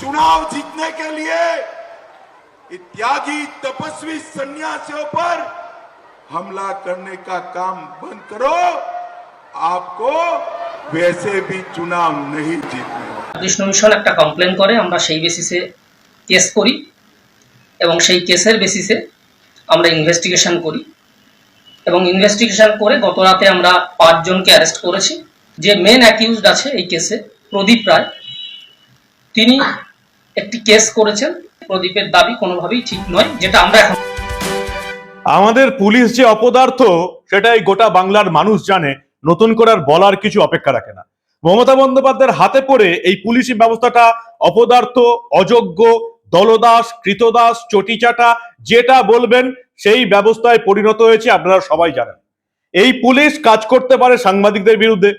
चुनाव जीतने के लिए ये त्यागी तपस्वी सन्यासियों पर हमला करने का काम बंद करो आपको वैसे भी चुनाव नहीं जीतने কৃষ্ণ মিশন একটা কমপ্লেন করে আমরা সেই বেসিসে কেস করি এবং সেই কেসের বেসিসে আমরা ইনভেস্টিগেশন করি এবং ইনভেস্টিগেশন করে গত রাতে আমরা পাঁচজনকে অ্যারেস্ট করেছি যে মেন অ্যাকিউজড আছে এই কেসে প্রদীপ রায় তিনি একটি কেস করেছেন, প্রদীপের দাবি কোনোভাবেই ঠিক নয়, যেটা আমরা এখন আমাদের পুলিশ যে অপদার্থ, সেটাই গোটা বাংলার মানুষ জানে, নতুন করে আর বলার কিছু অপেক্ষা রাখে না। মমতা বন্দ্যোপাধ্যায়ের হাতে পড়ে এই পুলিশি ব্যবস্থাটা অপদার্থ, অযোগ্য, দলদাস, কৃতদাস, চটিচাটা, যেটা বলবেন, সেই ব্যবস্থায় পরিণত হয়েছে, আপনারা সবাই জানেন। এই পুলিশ কাজ করতে পারে সাংবাদিকদের বিরুদ্ধে,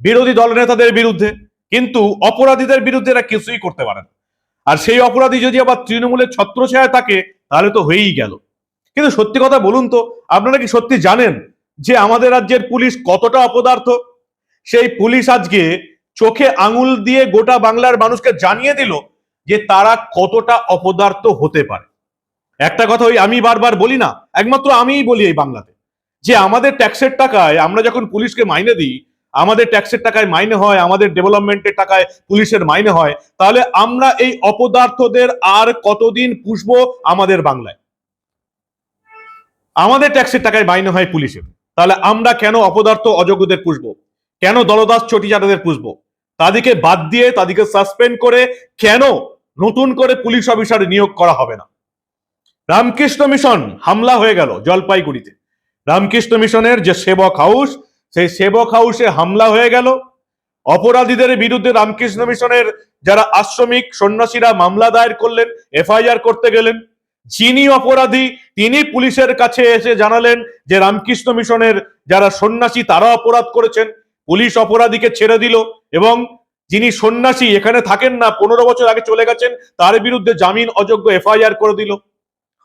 বিরোধী দলনেতাদের বিরুদ্ধে, কিন্তু অপরাধীদের বিরুদ্ধে এরা কিছুই করতে পারে না। আর সেই অপরাধী যদি আবার তৃণমূলের ছত্রছায়া থাকে, তাহলে তো হয়েই গেল। কিন্তু সত্যি কথা বলুন তো, আপনারা কি সত্যি জানেন যে আমাদের রাজ্যের পুলিশ কতটা অপদার্থ? সেই পুলিশ আজকে চোখে আঙুল দিয়ে গোটা বাংলার মানুষকে জানিয়ে দিল যে তারা কতটা অপদার্থ হতে পারে। একটা কথা ওই আমি বারবার বলি না, একমাত্র আমিই বলি এই বাংলাতে, যে আমাদের ট্যাক্সের টাকায় আমরা যখন পুলিশকে মাইনে দিই আমাদের ট্যাক্সের টাকায় মাইনে হয়, আমাদের ডেভেলপমেন্টের টাকায় পুলিশের মাইনে হয়, তাহলে আমরা এই অপদার্থদের আর কতদিন পুষবো আমাদের বাংলায়? আমাদের ট্যাক্সের টাকায় মাইনে হয় পুলিশের। তাহলে আমরা কেন অপদার্থ অযোগ্যদের পুষবো? কেন দলদাস চটিচাটাদের পুষবো? তাদেরকে বাদ দিয়ে, তাদেরকে সাসপেন্ড করে কেন নতুন করে পুলিশ অফিসার নিয়োগ করা হবে না? রামকৃষ্ণ মিশন, হামলা হয়ে গেল জলপাইগুড়িতে। রামকৃষ্ণ মিশনের যে সেবক হাউস সেই সেবক হাউসে হামলা হয়ে গেল। অপরাধীদের বিরুদ্ধে রামকৃষ্ণ মিশনের যারা আশ্রমিক সন্ন্যাসীরা মামলা দায়ের করলেন, এফআইআর করতে গেলেন, যিনি অপরাধী, তিনি পুলিশের কাছে এসে জানালেন যে রামকৃষ্ণ মিশনের যারা সন্ন্যাসী, তারা অপরাধ করেছেন। পুলিশ অপরাধীকে ছেড়ে দিল এবং যিনি সন্ন্যাসী, এখানে থাকেন না, পনেরো বছর আগে চলে গেছেন, তার বিরুদ্ধে জামিন অযোগ্য এফআইআর করে দিল।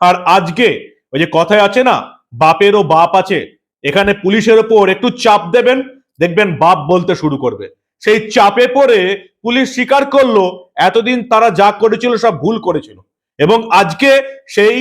আর আজকে ওই যে কথায় আছে না, বাপেরও বাপ আছে এখানে পুলিশের ওপর একটু চাপ দেবেন, দেখবেন বাপ বলতে শুরু করবে। সেই চাপে পড়ে পুলিশ স্বীকার করল, এতদিন তারা যা করেছিল সব ভুল করেছিল। এবং আজকে সেই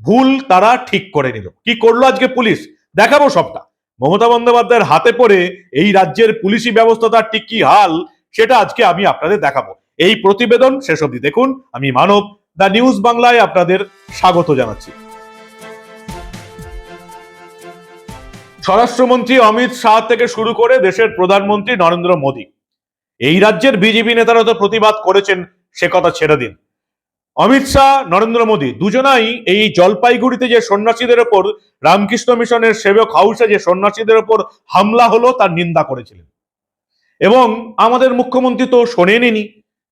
ভুল তারা ঠিক করে নিল। কি করল আজকে পুলিশ? দেখাবো সবটা। মমতা বন্দ্যোপাধ্যায়ের হাতে পড়ে এই রাজ্যের পুলিশি ব্যবস্থা তার ঠিক কি হাল, সেটা আজকে আমি আপনাদের দেখাবো। এই প্রতিবেদন শেষ অবধি দেখুন। আমি মানব, দ্য নিউজ বাংলায় আপনাদের স্বাগত জানাচ্ছি। স্বরাষ্ট্রমন্ত্রী অমিত শাহ থেকে শুরু করে দেশের প্রধানমন্ত্রী নরেন্দ্র মোদী। এই রাজ্যের বিজেপি নেতারা তো প্রতিবাদ করেছেন, সে কথা ছেড়ে দিন। অমিত শাহ, নরেন্দ্র মোদী দুজনাই এই জলপাইগুড়িতে যে সন্ন্যাসীদের ওপর, রামকৃষ্ণ মিশনের সেবক হাউসে যে সন্ন্যাসীদের ওপর হামলা হলো, তার নিন্দা করেছিলেন। এবং আমাদের মুখ্যমন্ত্রী তো শোনেনি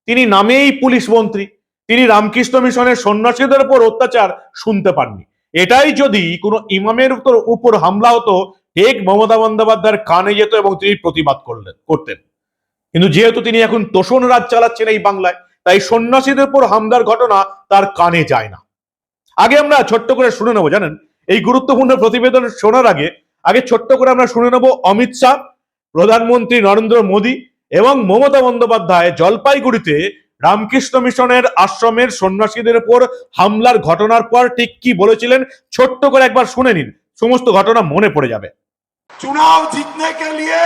তিনি নামেই পুলিশ মন্ত্রী, তিনি রামকৃষ্ণ মিশনের সন্ন্যাসীদের উপর অত্যাচার শুনতে পাননি। এটাই যদি কোনো ইমামের উপর উপর হামলা হতো ঠিক মমতা বন্দ্যোপাধ্যায়ের কানে যেত এবং তিনি প্রতিবাদ করলেন, করতেন। কিন্তু যেহেতু তিনি এখন তোষণ রাজ চালাচ্ছেন এই বাংলায়, তাই সন্ন্যাসীদের উপর হামলার ঘটনা তার কানে যায় না। আগে আমরা ছোট্ট করে শুনে নেব, জানেন? এই গুরুত্বপূর্ণ প্রতিবেদন শোনার আগে আগে ছোট্ট করে আমরা শুনে নেব অমিত শাহ, প্রধানমন্ত্রী নরেন্দ্র মোদী এবং মমতা বন্দ্যোপাধ্যায় জলপাইগুড়িতে রামকৃষ্ণ মিশনের আশ্রমের সন্ন্যাসীদের উপর হামলার ঘটনার পর ঠিক কি বলেছিলেন, ছোট্ট করে একবার শুনে নিন। সমস্ত ঘটনা মনে পড়ে যাবে चुनाव जीतने के लिए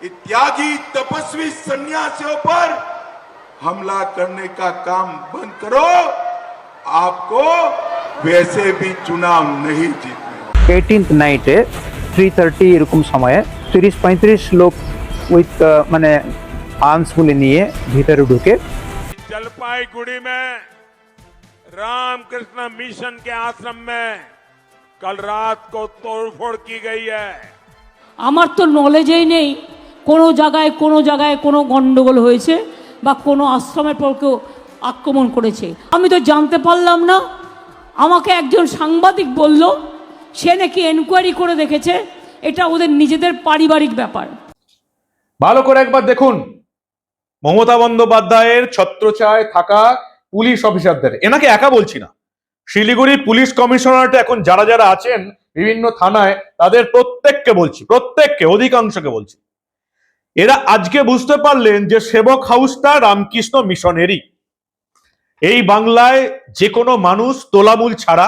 ये त्यागी तपस्वी सन्यासियों पर हमला करने का काम बंद करो आपको वैसे भी चुनाव नहीं जीतने এইটিন্থ নাইটে থ্রি থার্টি এরকম সময়ে তিরিশ পঁয়ত্রিশ লোক উইথ মানে আর্মসগুলি নিয়ে ভিতরে ঢুকে जलपाईगुड़ी में रामकृष्ण मिशन के आश्रम में कल रात को तोड़फोड़ की गई है আমার তো নলেজেই নেই কোনো জায়গায় কোনো জায়গায় কোনো গণ্ডগোল হয়েছে বা কোনো আশ্রমের পর কেউ আক্রমণ করেছে আমি তো জানতে পারলাম না আমাকে একজন সাংবাদিক বলল সে নাকি এনকোয়ারি করে দেখেছে এটা ওদের নিজেদের পারিবারিক ব্যাপার ভালো করে একবার দেখুন মমতা বন্দ্যোপাধ্যায়ের ছত্রছায় থাকা পুলিশ অফিসারদের এনাকে একা বলছি না শিলিগুড়ি পুলিশ কমিশনারেট এখন যারা যারা আছেন বিভিন্ন থানায়, তাদের প্রত্যেককে বলছি, প্রত্যেককে, অধিকাংশকে বলছি। এরা আজকে বুঝতে পারলেন যে সেবক হাউসটা রামকৃষ্ণ মিশনেরই। এই বাংলায় যে কোনো মানুষ তোলামূল ছাড়া,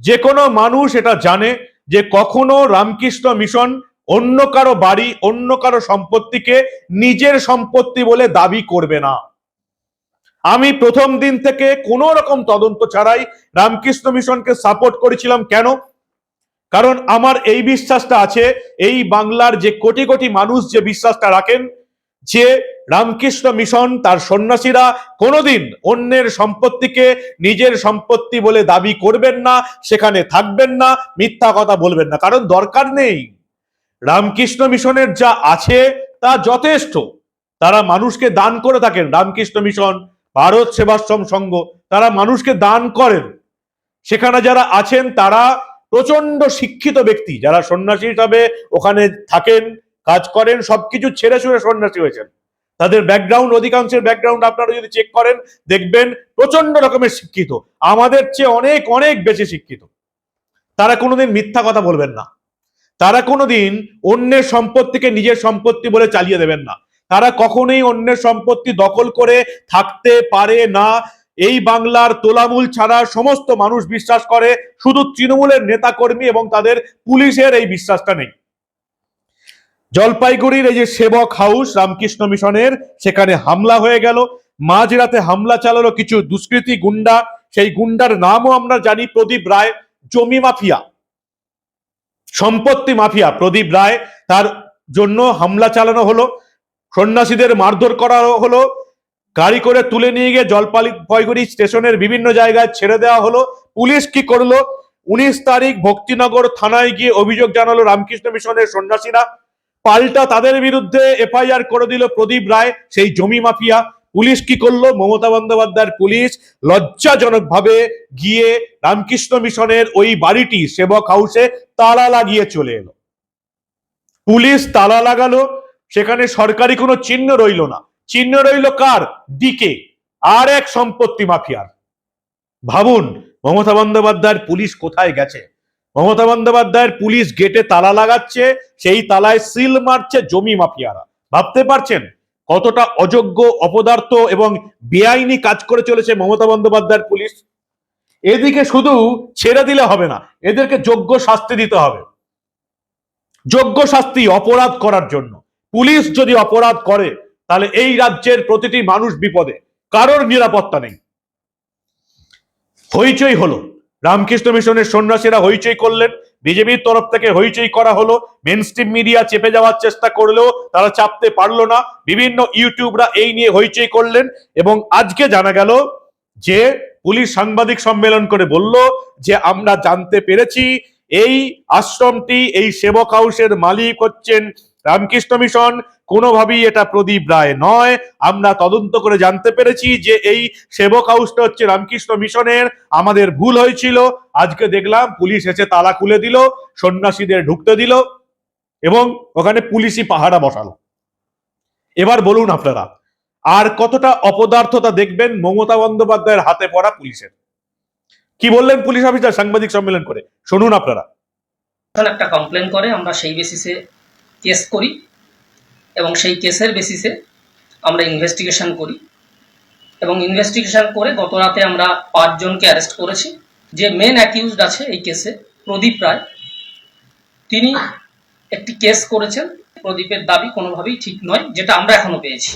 যে কোনো মানুষ এটা জানে যে কখনো রামকৃষ্ণ মিশন অন্য কারও বাড়ি, অন্য কারও সম্পত্তিকে নিজের সম্পত্তি বলে দাবি করবে না। আমি প্রথম দিন থেকে কোনো রকম তদন্ত ছাড়াই রামকৃষ্ণ মিশনকে সাপোর্ট করেছিলাম। কেন? কারণ আমার এই বিশ্বাসটা আছে, এই বাংলার যে কোটি কোটি মানুষ যে বিশ্বাসটা রাখেন, যে রামকৃষ্ণ মিশন তার সন্ন্যাসীরা কোনোদিন অন্যের সম্পত্তিকে নিজের সম্পত্তি বলে দাবি করবেন না, সেখানে থাকবেন না, মিথ্যা কথা বলবেন না। কারণ দরকার নেই। রামকৃষ্ণ মিশনের যা আছে তা যথেষ্ট। তারা মানুষকে দান করে থাকেন রামকৃষ্ণ মিশন। ভারত সেবাশ্রম সংঘ, তারা মানুষকে দান করেন। সেখানে যারা আছেন, তারা প্রচণ্ড শিক্ষিত ব্যক্তি। যারা সন্ন্যাসী হিসাবে ওখানে থাকেন, কাজ করেন, সবকিছু ছেড়ে ছুড়ে সন্ন্যাসী হয়েছেন। তাদের ব্যাকগ্রাউন্ড অধিকাংশের ব্যাকগ্রাউন্ড আপনারা যদি চেক করেন, দেখবেন প্রচণ্ড রকমের শিক্ষিত। আমাদের চেয়ে অনেক অনেক বেশি শিক্ষিত। তারা কোনোদিন মিথ্যা কথা বলবেন না। তারা কোনোদিন অন্যের সম্পত্তিকে নিজের সম্পত্তি বলে চালিয়ে দেবেন না। তারা কখনোই অন্যের সম্পত্তি দখল করে থাকতে পারে না। এই বাংলার তোলামূল ছাড়া সমস্ত মানুষ বিশ্বাস করে, শুধু তৃণমূলের নেতাকর্মী এবং তাদের পুলিশের এই বিশ্বাসটা নেই। জলপাইগুড়ির এই যে সেবক হাউস রামকৃষ্ণ মিশনের, সেখানে হামলা হয়ে গেল। মাঝরাতে হামলা চালালো কিছু দুষ্কৃতী গুন্ডা। সেই গুন্ডার নামও আমরা জানি, প্রদীপ রায়, জমি মাফিয়া। সম্পত্তি মাফিয়া প্রদীপ রায়, তার জন্য হামলা চালানো হলো। সন্ন্যাসীদের মারধর করা হলো। গাড়ি করে তুলে নিয়ে গিয়ে জলপালি জলপাইগুড়ি স্টেশনের বিভিন্ন জায়গায় ছেড়ে দেওয়া হলো। পুলিশ কি করল? উনিশ তারিখ ভক্তিনগর থানায় গিয়ে অভিযোগ জানালো রামকৃষ্ণ মিশনের সন্ন্যাসীরা। পাল্টা তাদের বিরুদ্ধে এফআইআর করে দিল প্রদীপ রায়, সেই জমি মাফিয়া। পুলিশ কি করল? মমতা বন্দ্যোপাধ্যায়ের পুলিশ লজ্জাজনক ভাবে গিয়ে রামকৃষ্ণ মিশনের ওই বাড়িটি, সেবক হাউসে তালা লাগিয়ে চলে এলো। পুলিশ তালা লাগালো। সেখানে সরকারি কোনো চিহ্ন রইল না। চিহ্ন রইল কার? ডিকে। আর এক সম্পত্তি মাফিয়ার। ভাবুন, মমতা বন্দ্যোপাধ্যায়ের পুলিশ কোথায় গেছে? মমতা বন্দ্যোপাধ্যায়ের পুলিশ গেটে তালা লাগাচ্ছে, সেই তালায় সিল মারছে জমি মাফিয়ারা। ভাবতে পারছেন? কতটা অযোগ্য, অপদার্থ এবং বেআইনি কাজ করে চলেছে মমতা বন্দ্যোপাধ্যায়ের পুলিশ? এদিকে শুধু ছেড়ে দিলে হবে না, এদেরকে যোগ্য শাস্তি দিতে হবে। যোগ্য শাস্তি অপরাধ করার জন্য। পুলিশ যদি অপরাধ করে, তাহলে এই রাজ্যের প্রতিটি মানুষ বিপদে। কারোর নিরাপত্তা নেই। হইচই হলো। রামকৃষ্ণ মিশনের সন্ন্যাসীরা হইচই করলেন। বিজেপির তরফ থেকে হইচই করা হলো। মেন মিডিয়া চেপে যাওয়ার চেষ্টা করলেও তারা চাপতে পারল না। বিভিন্ন ইউটিউবরা এই নিয়ে হইচই করলেন এবং আজকে জানা গেল যে পুলিশ সাংবাদিক সম্মেলন করে বলল যে, আমরা জানতে পেরেছি, এই আশ্রমটি, এই সেবক হাউসের মালিক হচ্ছেন রামকৃষ্ণ মিশন কোনোভাবেই এটা প্রদীপ রায় নয়। আমরা তদন্ত করে জানতে পেরেছি যে এই সেবক হাউসটা হচ্ছে রামকৃষ্ণ মিশনের। আমাদের ভুল হয়েছিল। আজকে দেখলাম পুলিশ এসে তালা খুলে দিল, সন্ন্যাসীদের ঢুকতে দিল এবং ওখানে পুলিশি পাহারা বসালো। এবার বলুন আপনারা, আর কতটা অপদার্থতা দেখবেন মমতা বন্দ্যোপাধ্যায়ের হাতে পড়া পুলিশের? কি বললেন পুলিশ অফিসার সাংবাদিক সম্মেলন করে? শুনুন আপনারা। একটা কমপ্লেন করে, আমরা সেই বেসিসে কেস করি এবং সেই কেসের বেসিসে আমরা ইনভেস্টিগেশন করি এবং ইনভেস্টিগেশন করে গত রাতে আমরা পাঁচজনকে অ্যারেস্ট করেছি। যে মেন অ্যাকিউজড আছে এই কেসে প্রদীপ রায়। তিনি একটি কেস করেছেন, প্রদীপের দাবি কোনোভাবেই ঠিক নয়, যেটা আমরা এখনও পেয়েছি।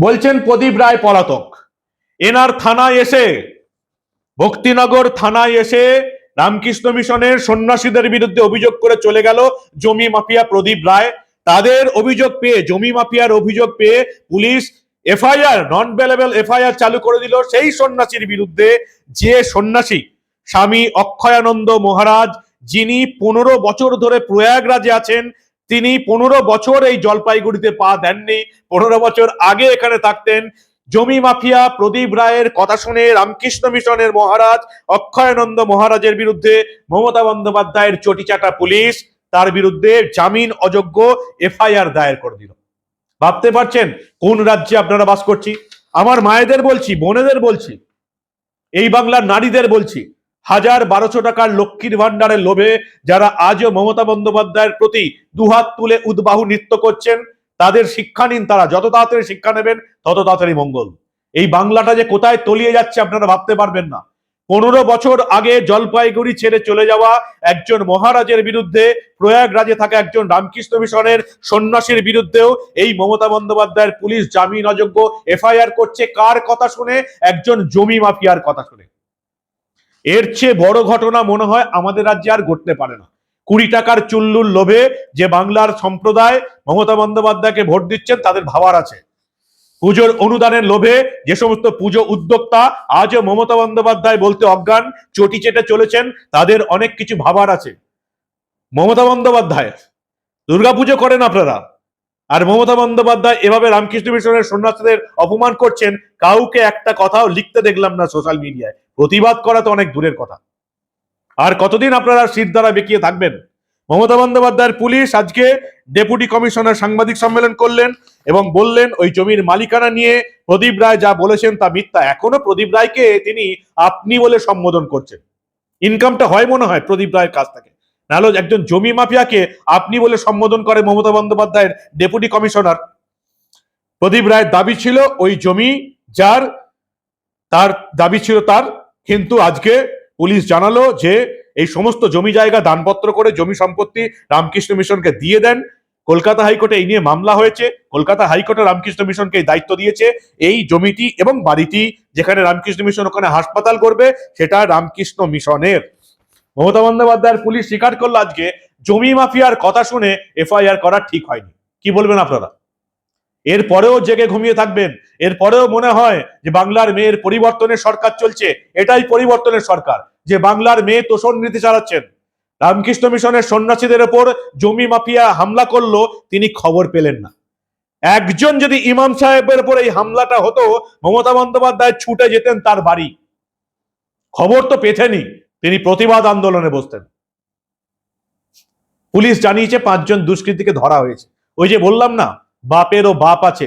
বলছেন প্রদীপ রায় পলাতক। এনার থানায় এসে, ভক্তিনগর থানায় এসে রামকৃষ্ণ মিশনের সন্ন্যাসীদের বিরুদ্ধে অভিযোগ করে চলে গেল জমি মাফিয়া প্রদীপ রায়। তাদের অভিযোগ পেয়ে, জমি মাফিয়ার অভিযোগ পেয়ে police FIR non bailable FIR চালু করে দিল সেই সন্ন্যাসীর বিরুদ্ধে যে সন্ন্যাসী, স্বামী অক্ষয়ানন্দ মহারাজ, যিনি পনেরো বছর ধরে প্রয়াগরাজে আছেন, তিনি পনেরো বছর এই জলপাইগুড়িতে পা দেননি, পনেরো বছর আগে এখানে থাকতেন। জমি মাফিয়া প্রদীপ রায়ের কথা শুনে রামকৃষ্ণ মিশনের মহারাজ অক্ষয়ানন্দ মহারাজের বিরুদ্ধে মমতা বন্দ্যোপাধ্যায়ের চটিচাটা পুলিশ, তার বিরুদ্ধে জামিন অযোগ্য এফআইআর দায়ের করে দিল। ভাবতে পারছেন কোন রাজ্যে আপনারা বাস করছি? আমার মায়েদের বলছি, বোনেদের বলছি, এই বাংলার নারীদের বলছি, হাজার বারোশো টাকার লক্ষ্মীর ভান্ডারের লোভে যারা আজও মমতা বন্দ্যোপাধ্যায়ের প্রতি দুহাত তুলে উদ্বাহু নৃত্য করছেন তাদের শিক্ষা নিন তারা। যত তাড়াতাড়ি শিক্ষা নেবেন, তত তাড়াতাড়ি মঙ্গল। এই বাংলাটা যে কোথায় তলিয়ে যাচ্ছে আপনারা ভাবতে পারবেন না। পনেরো বছর আগে জলপাইগুড়ি ছেড়ে চলে যাওয়া একজন মহারাজের বিরুদ্ধে, প্রয়াগরাজে থাকা একজন রামকৃষ্ণ মিশনের সন্ন্যাসীর বিরুদ্ধেও এই মমতা বন্দ্যোপাধ্যায়ের পুলিশ জামিন অযোগ্য এফআইআর করছে। কার কথা শুনে? একজন জমি মাফিয়ার কথা শুনে। এর চেয়ে বড় ঘটনা মনে হয় আমাদের রাজ্যে আর ঘটতে পারে না। কুড়ি টাকার চুল্লুর লোভে যে বাংলার সম্প্রদায় মমতা বন্দ্যোপাধ্যায়কে ভোট দিচ্ছেন, তাদের ভাবার আছে। পুজোর অনুদানের লোভে যে সমস্ত পুজো উদ্যোক্তা আজও মমতা বন্দ্যোপাধ্যায় বলতে অজ্ঞান, চটি চেটে চলেছেন, তাদের অনেক কিছু ভাবার আছে। মমতা বন্দ্যোপাধ্যায়, দুর্গাপুজো করেন আপনারা। আর মমতা বন্দ্যোপাধ্যায় এভাবে রামকৃষ্ণ মিশনের সন্ন্যাসীদের অপমান করছেন, কাউকে একটা কথাও লিখতে দেখলাম না সোশ্যাল মিডিয়ায়। প্রতিবাদ করা তো অনেক দূরের কথা। আর কতদিন আপনারা শীত দ্বারা বেঁকিয়ে থাকবেন? মমতা বন্দ্যোপাধ্যায়ের পুলিশ আজকে ডেপুটি কমিশনার সাংবাদিক সম্মেলন করলেন এবং বললেন, ওই জমির মালিকানা নিয়ে প্রদীপ রায় যা বলেছেন তা মিথ্যা। এখনও প্রদীপ রায়কে তিনি আপনি বলে সম্বোধন করছেন। ইনকামটা হয় মনে হয় প্রদীপ রায়ের কাছ থেকে। নাহলে একজন জমি মাফিয়াকে আপনি বলে সম্বোধন করে মমতা বন্দ্যোপাধ্যায়ের ডেপুটি কমিশনার। প্রদীপ রায়ের দাবি ছিল, ওই জমি যার, তার দাবি ছিল তার, কিন্তু আজকে পুলিশ জানালো যে এই সমস্ত জমি জায়গা, দানপত্র করে জমি সম্পত্তি রামকৃষ্ণ মিশনকে দিয়ে দেন। কলকাতা হাইকোর্টে এই নিয়ে মামলা হয়েছে। কলকাতা হাইকোর্টে রামকৃষ্ণ মিশনকে এই দায়িত্ব দিয়েছে। এই জমিটি এবং বাড়িটি যেখানে রামকৃষ্ণ মিশন ওখানে হাসপাতাল করবে, সেটা রামকৃষ্ণ মিশনের। মমতা বন্দ্যোপাধ্যায়ের পুলিশ স্বীকার করল আজকে, জমি মাফিয়ার কথা শুনে এফআইআর করা ঠিক হয়নি। কি বলবেন আপনারা? এর পরেও জেগে ঘুমিয়ে থাকবেন। এর পরেও মনে হয় যে বাংলার মেয়ের পরিবর্তনের সরকার চলছে। এটাই পরিবর্তনের সরকার, যে বাংলার মেয়ে তোষণ নীতি চালাচ্ছেন। রামকৃষ্ণ মিশনের সন্ন্যাসীদের ওপর জমি মাফিয়া হামলা করল, তিনি খবর পেলেন না। একজন যদি ইমাম সাহেবের উপর এই হামলাটা হতো, মমতা বন্দ্যোপাধ্যায় ছুটে যেতেন তার বাড়ি। খবর তো পেতেনি তিনি প্রতিবাদ আন্দোলনে বসতেন। পুলিশ জানিয়েছে পাঁচজন দুষ্কৃতীকে ধরা হয়েছে। ওই যে বললাম না বাপেরও বাপ আছে।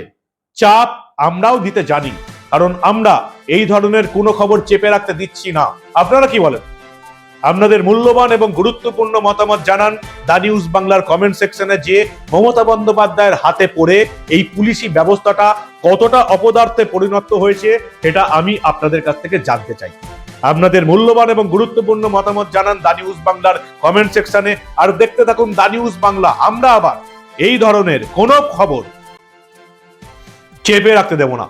চাপ আমরাও দিতে জানি, কারণ আমরা এই ধরনের কোনো খবর চেপে রাখতে দিচ্ছি না। আপনারা কি বলেন? আপনাদের মূল্যবান এবং গুরুত্বপূর্ণ মতামত জানান দা নিউজ বাংলার কমেন্ট সেকশনে যে মমতা বন্দ্যোপাধ্যায়ের হাতে পড়ে এই পুলিশি ব্যবস্থাটা কতটা অপদার্থে পরিণত হয়েছে, সেটা আমি আপনাদের কাছ থেকে জানতে চাই। আপনাদের মূল্যবান এবং গুরুত্বপূর্ণ মতামত জানান দা নিউজ বাংলার কমেন্ট সেকশনে। আর দেখতে থাকুন দা নিউজ বাংলা, আমরা আবার এই ধরনের কোনো খবর চেপে রাখতে দেব না।